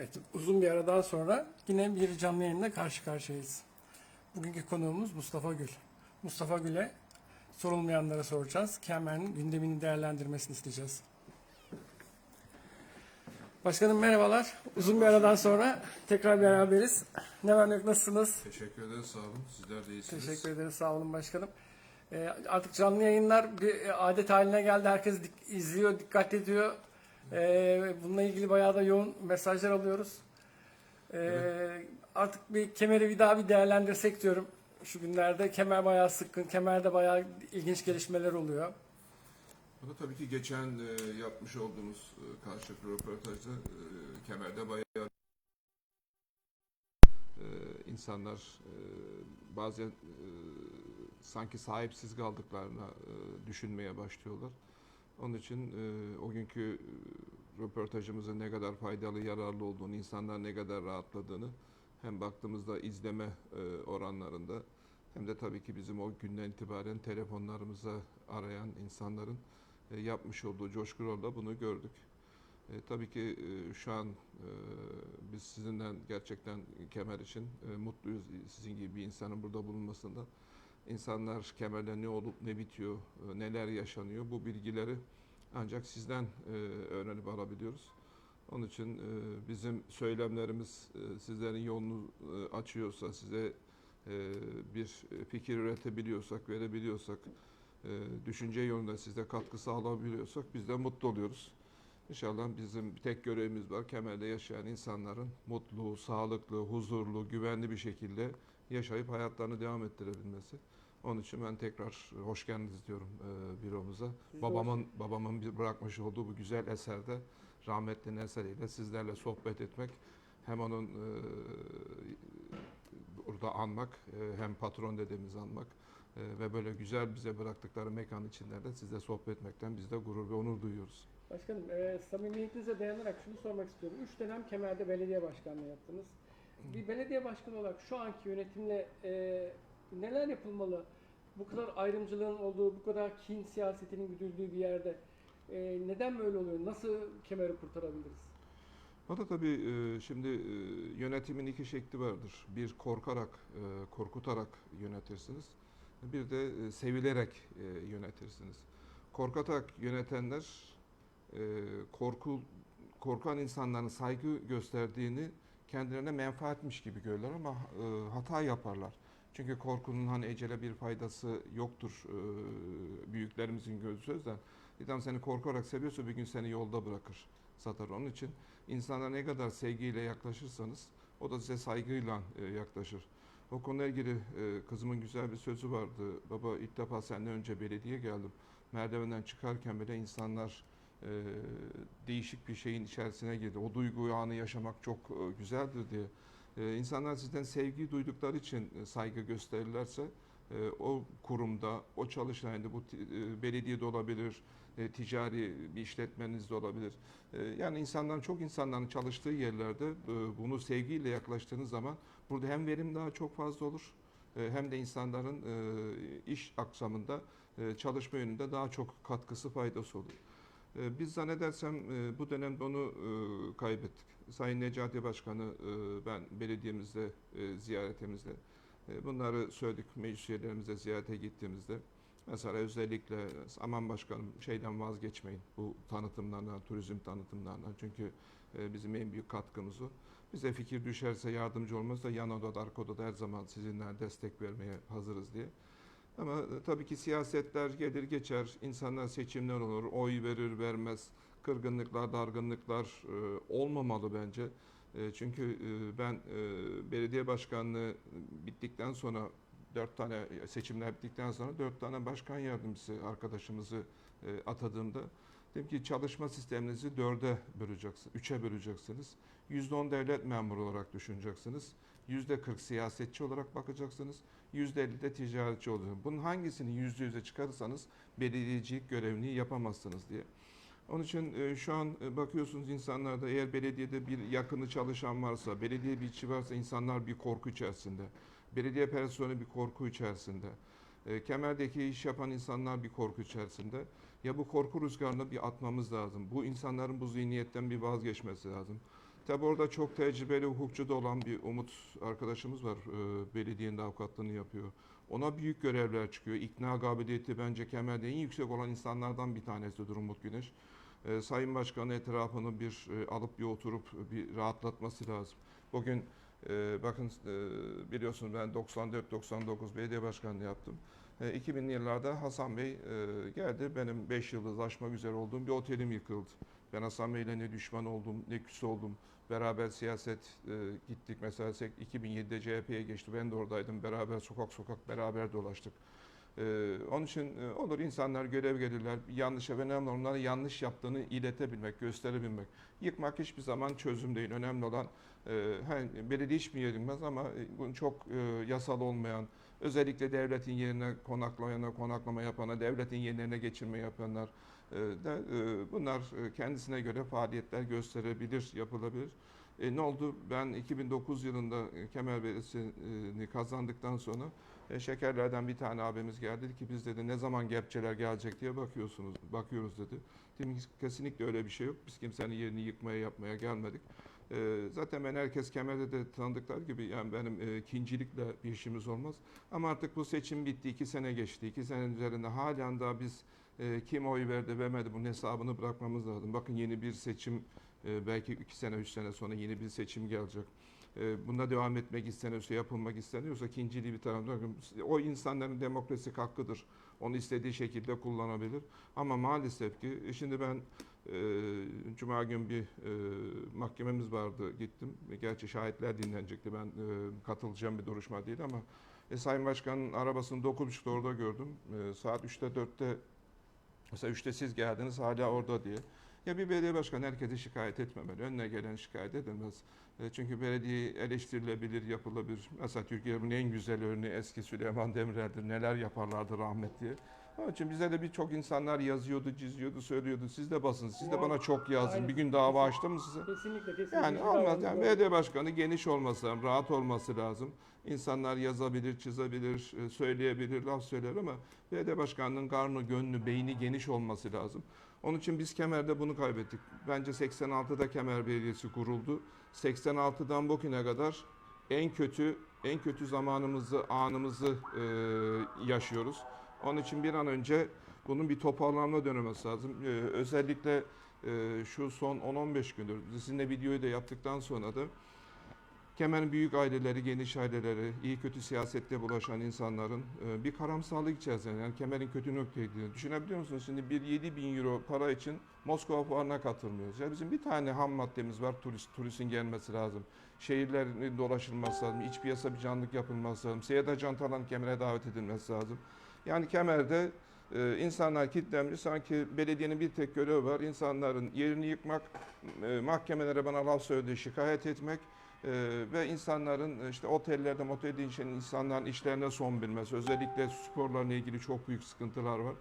Evet, uzun bir aradan sonra yine bir canlı yayınla karşı karşıyayız. Bugünkü konuğumuz Mustafa Gül. Mustafa Gül'e sorulmayanlara soracağız. Kemer'in gündemini değerlendirmesini isteyeceğiz. Başkanım merhabalar. Uzun bir aradan sonra tekrar beraberiz. Ne var ne yok nasılsınız? Teşekkür ederiz, sağ olun. Sizler de iyisiniz. Teşekkür ederiz. Sağ olun başkanım. Ee, artık canlı yayınlar bir adet haline geldi. Herkes dik- izliyor, dikkat ediyor. Ee, bununla ilgili bayağı da yoğun mesajlar alıyoruz. Ee, Artık bir kemeri bir daha bir değerlendirsek diyorum. Şu günlerde kemer bayağı sıkkın. Kemerde bayağı ilginç gelişmeler oluyor. Bu da tabii ki geçen e, yapmış olduğumuz e, karşılıklı röportajda e, Kemer'de bayağı e, insanlar e, bazen e, sanki sahipsiz kaldıklarına e, düşünmeye başlıyorlar. Onun için e, o günkü e, röportajımızın ne kadar faydalı, yararlı olduğunu, insanlar ne kadar rahatladığını hem baktığımızda izleme e, oranlarında hem de tabii ki bizim o günden itibaren telefonlarımıza arayan insanların e, yapmış olduğu coşkularla bunu gördük. E, tabii ki e, şu an e, biz sizinle gerçekten kemer için e, mutluyuz. Sizin gibi bir insanın burada bulunmasında. İnsanlar kemerde ne olup ne bitiyor, e, neler yaşanıyor bu bilgileri ancak sizden e, öğrenip alabiliyoruz. Onun için e, bizim söylemlerimiz sizlerin yolunu açıyorsa, size bir fikir üretebiliyorsak, verebiliyorsak, düşünce yolunda size katkı sağlayabiliyorsak biz de mutlu oluyoruz. İnşallah bizim tek görevimiz var. Kemer'de yaşayan insanların mutlu, sağlıklı, huzurlu, güvenli bir şekilde yaşayıp hayatlarını devam ettirebilmesi. Onun için ben tekrar hoş geldiniz diyorum e, büromuza. De Babamın babamın bir bırakmış olduğu bu güzel eserde rahmetlinin eseriyle sizlerle sohbet etmek hem onun e, burada anmak e, hem patron dedemizi anmak e, ve böyle güzel bize bıraktıkları mekan içinde de sizle sohbet etmekten biz de gurur ve onur duyuyoruz. Başkanım, e, samimiyetinize dayanarak şunu sormak istiyorum. Üç dönem Kemer'de belediye başkanlığı yaptınız. Bir belediye başkanı olarak şu anki yönetimle e, neler yapılmalı? Bu kadar ayrımcılığın olduğu, bu kadar kin siyasetinin güdüldüğü bir yerde e, neden böyle oluyor? Nasıl Kemer'i kurtarabiliriz? Da tabii e, şimdi e, yönetimin iki şekli vardır. Bir korkarak, e, korkutarak yönetirsiniz. Bir de sevilerek yönetirsiniz. Korkatarak yönetenler korku korkan insanların saygı gösterdiğini kendilerine menfaatmiş gibi görürler ama hata yaparlar. Çünkü korkunun hani ecele bir faydası yoktur e, büyüklerimizin gözü sözden. İnsan seni korkarak seviyorsa bir gün seni yolda bırakır, satar. Onun için insana ne kadar sevgiyle yaklaşırsanız o da size saygıyla e, yaklaşır. O konuyla ilgili e, kızımın güzel bir sözü vardı. Baba ilk defa senden önce belediye geldim. Merdivenden çıkarken bile insanlar e, değişik bir şeyin içerisine girdi. O duyguyu anı yaşamak çok e, güzeldir diye. E, insanlar sizden sevgi duydukları için e, saygı gösterirlerse e, o kurumda, o çalışanında bu e, belediyede olabilir, e, ticari bir işletmeniz de olabilir. Yani insanların çok insanların çalıştığı yerlerde bunu sevgiyle yaklaştığınız zaman burada hem verim daha çok fazla olur hem de insanların iş aksamında çalışma yönünde daha çok katkısı faydası olur. E, Biz zannedersem e, bu dönemde onu e, kaybettik. Sayın Necati Başkanı e, ben belediyemizde ziyaretimizde bunları söyledik meclis üyelerimize ziyarete gittiğimizde. Mesela özellikle aman başkanım şeyden vazgeçmeyin bu tanıtımlardan, turizm tanıtımlarından. Çünkü bizim en büyük katkımız o. Bize fikir düşerse yardımcı olmazsa yan odada, arka odada her zaman sizinle destek vermeye hazırız diye. Ama e, tabii ki siyasetler gelir geçer, insanlar seçimler olur, oy verir vermez, kırgınlıklar, dargınlıklar e, olmamalı bence. E, çünkü ben belediye başkanlığı bittikten sonra dört tane seçimler bittikten sonra dört tane başkan yardımcısı arkadaşımızı atadığımda dedim ki çalışma sisteminizi dörde böleceksiniz, üçe böleceksiniz. Yüzde on devlet memuru olarak düşüneceksiniz. Yüzde kırk siyasetçi olarak bakacaksınız. Yüzde elli de ticaretçi olacaksınız. Bunun hangisini yüzde yüze çıkarırsanız belediyecilik görevini yapamazsınız diye. Onun için e, şu an e, bakıyorsunuz insanlarda eğer belediyede bir yakını çalışan varsa, belediye bir işçi varsa insanlar bir korku içerisinde. Belediye personeli bir korku içerisinde. E, Kemerdeki iş yapan insanlar bir korku içerisinde. Ya bu korku rüzgarını bir atmamız lazım. Bu insanların bu zihniyetten bir vazgeçmesi lazım. Tabi orada çok tecrübeli hukukçu da olan bir Umut arkadaşımız var. Ee, belediyenin avukatlığını yapıyor. Ona büyük görevler çıkıyor. İkna kabiliyeti bence Kemal'de en yüksek olan insanlardan bir tanesidir Umut Güneş. Ee, Sayın Başkan'ın etrafını bir e, alıp bir oturup bir rahatlatması lazım. Bugün e, bakın e, biliyorsunuz ben 94-99 belediye başkanlığı yaptım. E, 2000'li yıllarda Hasan Bey e, geldi. Benim 5 yıldız aşmak üzere olduğum bir otelim yıkıldı. Ben Hasan Bey'le ne düşman oldum, ne küs oldum. Beraber siyaset e, gittik. Mesela sek- 2007'de CHP'ye geçti. Ben de oradaydım. Beraber sokak sokak beraber dolaştık. E, onun için e, olur insanlar görev gelirler. Yanlışa ve önemli onlara yanlış yaptığını iletebilmek, gösterebilmek. Yıkmak hiçbir zaman çözüm değil. Önemli olan e, hani belediye hiç mi yıkmaz ama e, bunun çok e, yasal olmayan, özellikle devletin yerine konaklayana, konaklama yapana, devletin yerine geçirme yapanlar e, da e, bunlar e, kendisine göre faaliyetler gösterebilir, yapılabilir. E, ne oldu? Ben 2009 yılında Kemer Belediyesi'ni kazandıktan sonra şekerlerden bir tane abimiz geldi dedi ki biz dedi ne zaman gepçeler gelecek diye bakıyorsunuz, bakıyoruz dedi. Dedim kesinlikle öyle bir şey yok. Biz kimsenin yerini yıkmaya yapmaya gelmedik. Zaten ben herkes Kemer'de de tanıdıklar gibi yani benim e, kincilikle bir işimiz olmaz. Ama artık bu seçim bitti. iki sene geçti. İki senenin üzerinde halen daha biz e, kim oy verdi vermedi bunun hesabını bırakmamız lazım. Bakın yeni bir seçim e, belki iki sene üç sene sonra yeni bir seçim gelecek. E, bunda devam etmek isteniyorsa yapılmak isteniyorsa ikinciliği bir taraftan o insanların demokrasik hakkıdır. Onu istediği şekilde kullanabilir. Ama maalesef ki e, şimdi ben e, Cuma gün bir e, mahkememiz vardı gittim. Gerçi şahitler dinlenecekti. Ben e, katılacağım bir duruşma değil ama e, Sayın Başkan'ın arabasını 9.30'da orada gördüm. E, saat 3'te 4'te mesela 3'te siz geldiniz hala orada diye. Ya bir belediye başkanı herkese şikayet etmemeli. Önüne gelen şikayet edilmez. E, çünkü belediye eleştirilebilir, yapılabilir. Mesela Türkiye'nin en güzel örneği eski Süleyman Demirel'dir. Neler yaparlardı rahmetli. Onun için bize de birçok insanlar yazıyordu, çiziyordu, söylüyordu. Siz de basın, siz de bana çok yazın. Aynen. Bir gün dava açtım mı size? Kesinlikle kesinlikle. Yani olmaz. Yani belediye başkanı geniş olması lazım, rahat olması lazım. İnsanlar yazabilir, çizebilir, e, söyleyebilir, laf söyler ama belediye başkanının karnı, gönlü, beyni geniş olması lazım. Onun için biz Kemer'de bunu kaybettik. Bence 86'da Kemer Belediyesi kuruldu. 86'dan bugüne kadar en kötü en kötü zamanımızı, anımızı e, yaşıyoruz. Onun için bir an önce bunun bir toparlanma dönemesi lazım. E, özellikle e, şu son 10-15 gündür sizinle videoyu da yaptıktan sonra da Kemer'in büyük aileleri, geniş aileleri, iyi kötü siyasette bulaşan insanların e, bir karamsarlık içerisinde. Yani Kemer'in kötü gittiğini düşünebiliyor musunuz? Şimdi bir 7 bin euro para için Moskova fuarına katılmıyoruz. Ya bizim bir tane ham maddemiz var, turist, turistin gelmesi lazım. Şehirlerin dolaşılması lazım, iç piyasa bir canlılık yapılması lazım. Seyahat ajantaların Kemer'e davet edilmesi lazım. Yani Kemer'de e, insanlar kilitlenmiş, sanki belediyenin bir tek görevi var. İnsanların yerini yıkmak, e, mahkemelere bana laf söyledi, şikayet etmek e, ve insanların e, işte otellerde, motelde işleyen insanların işlerine son bilmesi. Özellikle sporlarla ilgili çok büyük sıkıntılar var.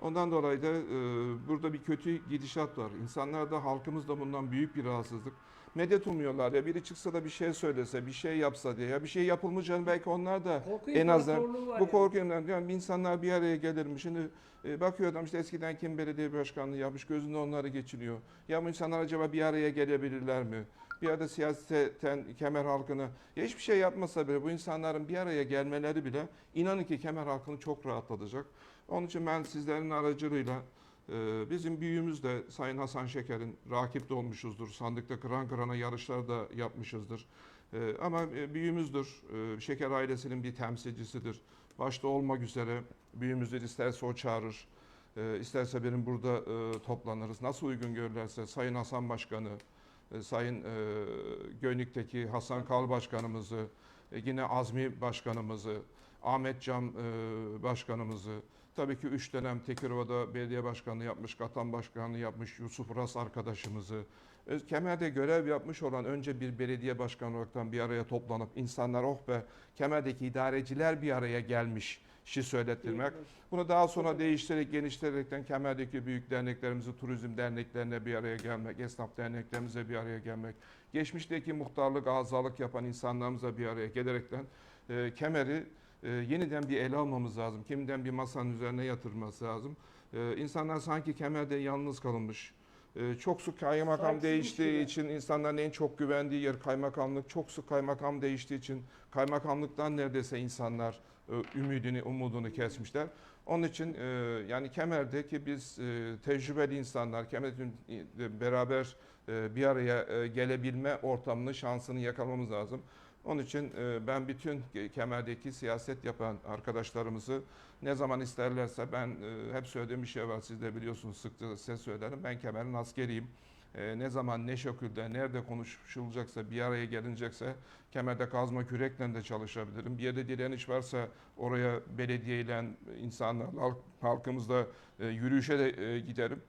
Ondan dolayı da e, burada bir kötü gidişat var. İnsanlar da halkımız da bundan büyük bir rahatsızlık. Medet umuyorlar ya biri çıksa da bir şey söylese, bir şey yapsa diye. Ya bir şey yapılmayacağını belki onlar da Korku en azından bu yani. korkuyorlar. Yani insanlar bir araya gelir mi? Şimdi e, bakıyor adam işte eskiden kim belediye başkanlığı yapmış gözünde onları geçiniyor. Ya bu insanlar acaba bir araya gelebilirler mi? Bir arada siyaseten kemer halkını ya hiçbir şey yapmasa bile bu insanların bir araya gelmeleri bile inanın ki kemer halkını çok rahatlatacak. Onun için ben sizlerin aracılığıyla bizim büyüğümüz de Sayın Hasan Şeker'in rakip de olmuşuzdur. Sandıkta kıran kırana yarışlar da yapmışızdır. E, ama e, büyüğümüzdür. E, Şeker ailesinin bir temsilcisidir. Başta olmak üzere büyüğümüzdir isterse o çağırır. E, isterse benim burada e, toplanırız. Nasıl uygun görürlerse Sayın Hasan Başkanı, Sayın Gönlük'teki Hasan Kal Başkanımızı, yine Azmi Başkanımızı, Ahmet Cam Başkanımızı, tabii ki üç dönem Tekirova'da belediye başkanlığı yapmış, Katan Başkanlığı yapmış Yusuf Ras arkadaşımızı, e, Kemer'de görev yapmış olan önce bir belediye başkanı olaraktan bir araya toplanıp insanlar oh be Kemer'deki idareciler bir araya gelmiş şi söylettirmek. Bunu daha sonra değiştirerek, genişleterekten Kemer'deki büyük derneklerimizi, turizm derneklerine bir araya gelmek, esnaf derneklerimize bir araya gelmek, geçmişteki muhtarlık, azalık yapan insanlarımıza bir araya gelerekten e, Kemer'i e, yeniden bir ele almamız lazım. Kimden bir masanın üzerine yatırması lazım. E, insanlar sanki Kemer'de yalnız kalınmış, E, çok sık kaymakam Saygısızmış değiştiği gibi. için insanların en çok güvendiği yer kaymakamlık. Çok sık kaymakam değiştiği için kaymakamlıktan neredeyse insanlar e, ümidini, umudunu kesmişler. Onun için e, yani Kemer'deki biz e, tecrübeli insanlar, Kemer'in e, beraber e, bir araya e, gelebilme ortamını, şansını yakalamamız lazım. Onun için e, ben bütün Kemer'deki siyaset yapan arkadaşlarımızı ne zaman isterlerse ben e, hep söylediğim bir şey var siz de biliyorsunuz sıkça size söylerim. Ben Kemer'in askeriyim. E, ne zaman ne şekilde nerede konuşulacaksa bir araya gelinecekse Kemer'de kazma kürekle de çalışabilirim. Bir yerde direniş varsa oraya belediyeyle insanlarla halk, halkımızla yürüyüşe de giderim.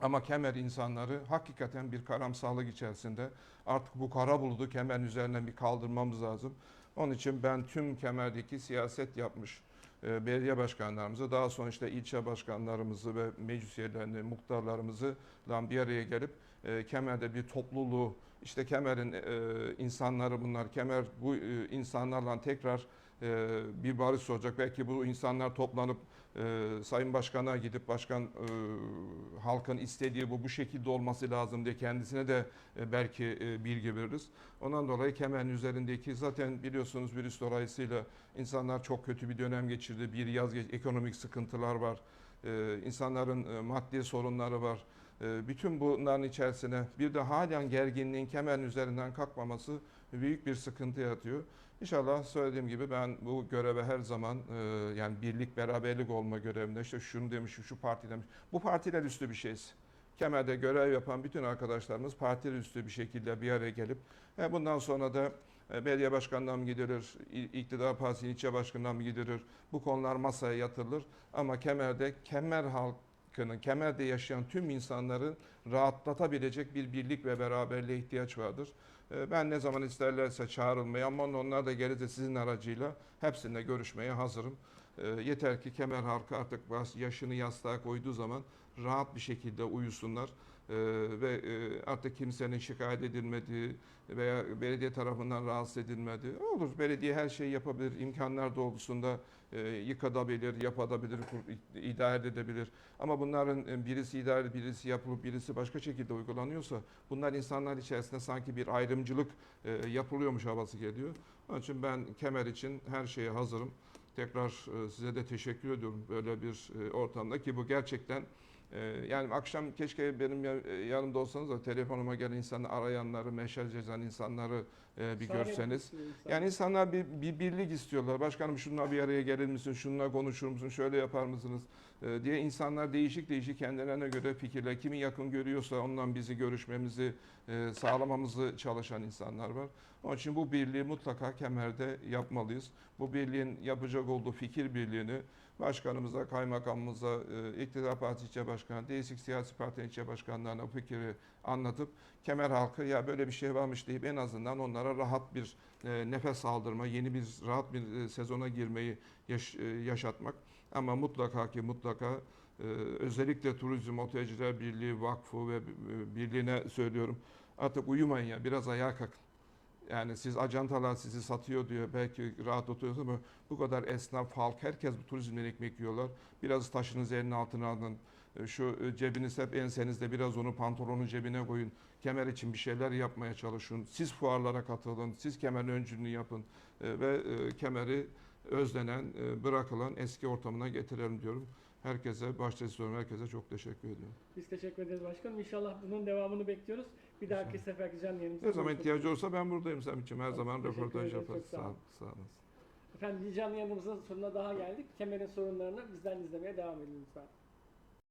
Ama Kemer insanları hakikaten bir karamsarlık içerisinde artık bu kara buludu Kemer'in üzerinden bir kaldırmamız lazım. Onun için ben tüm Kemer'deki siyaset yapmış e, belediye başkanlarımızı, daha sonra işte ilçe başkanlarımızı ve meclis üyelerini, muhtarlarımızı bir araya gelip e, Kemer'de bir topluluğu, işte Kemer'in e, insanları bunlar, Kemer bu e, insanlarla tekrar bir barış olacak. Belki bu insanlar toplanıp e, Sayın Başkan'a gidip başkan e, halkın istediği bu bu şekilde olması lazım diye kendisine de e, belki e, bilgi veririz. Ondan dolayı Kemer'in üzerindeki zaten biliyorsunuz virüs dolayısıyla insanlar çok kötü bir dönem geçirdi. Bir yaz ekonomik sıkıntılar var. İnsanların maddi sorunları var. Bütün bunların içerisine bir de halen gerginliğin Kemer'in üzerinden kalkmaması büyük bir sıkıntı yaratıyor. İnşallah söylediğim gibi ben bu göreve her zaman e, yani birlik beraberlik olma görevinde işte şunu demiş şu parti demiş. Bu partiler üstü bir şeyiz. Kemer'de görev yapan bütün arkadaşlarımız partiler üstü bir şekilde bir araya gelip e, bundan sonra da e, belediye başkanından mı gidilir, iktidar partisi ilçe başkanından mı gidilir, bu konular masaya yatırılır. Ama Kemer'de Kemer halkının, Kemer'de yaşayan tüm insanların rahatlatabilecek bir birlik ve beraberliğe ihtiyaç vardır. E, Ben ne zaman isterlerse çağrılmaya ama onlar da gelirse sizin aracıyla hepsininle görüşmeye hazırım. E, Yeter ki Kemer halkı artık yaşını yastığa koyduğu zaman rahat bir şekilde uyusunlar. E, ve e, artık kimsenin şikayet edilmediği veya belediye tarafından rahatsız edilmediği olur. Belediye her şeyi yapabilir. imkanlar doğrultusunda e, yıkatabilir, yapabilir, idare edebilir. Ama bunların e, birisi idare, birisi yapılıp birisi başka şekilde uygulanıyorsa bunlar insanlar içerisinde sanki bir ayrımcılık e, yapılıyormuş havası geliyor. Onun için ben Kemer için her şeye hazırım. Tekrar e, size de teşekkür ediyorum böyle bir e, ortamda ki bu gerçekten e, yani akşam keşke benim e, yanımda olsanız da telefonuma gelen insanları arayanları, mesaj yazan insanları e, bir Sahip görseniz. insan. Yani insanlar bir, bir birlik istiyorlar. Başkanım şununla bir araya gelir misin, şununla konuşur musun, şöyle yapar mısınız e, diye insanlar değişik değişik kendilerine göre fikirler. Kimi yakın görüyorsa ondan bizi görüşmemizi e, sağlamamızı çalışan insanlar var. Onun için bu birliği mutlaka Kemer'de yapmalıyız. Bu birliğin yapacak olduğu fikir birliğini başkanımıza, kaymakamımıza, e, iktidar partisi ilçe başkanı, değişik siyasi parti ilçe başkanlarına bu fikri anlatıp Kemer halkı ya böyle bir şey varmış deyip en azından onlara rahat bir e, nefes aldırma, yeni bir rahat bir e, sezona girmeyi yaş- e, yaşatmak. Ama mutlaka ki mutlaka e, özellikle Turizm Otelciler Birliği, Vakfı ve e, Birliği'ne söylüyorum. Artık uyumayın ya biraz ayağa kalkın. Yani siz ajantalar sizi satıyor diyor. Belki rahat oturuyorsunuz ama bu kadar esnaf, halk, herkes bu turizmden ekmek yiyorlar. Biraz taşınızı elin altına alın. E, Şu e, cebiniz hep ensenizde biraz onu pantolonun cebine koyun. Kemer için bir şeyler yapmaya çalışın. Siz fuarlara katılın. Siz kemerin öncülüğünü yapın. E, Ve kemeri özlenen, bırakılan eski ortamına getirelim diyorum. Herkese, başta istiyorum herkese çok teşekkür ediyorum. Biz teşekkür ederiz başkanım. İnşallah bunun devamını bekliyoruz. Bir dahaki seferki canlı yayınımızda. Ne zaman ihtiyacı olursa ben buradayım Semih'ciğim. Her zaman teşekkür röportaj ederim, yaparız. çok sağ Sağ, sağ olasın. Efendim canlı yayınımızın sonuna daha geldik. Kemer'in sorunlarını bizden izlemeye devam edin lütfen.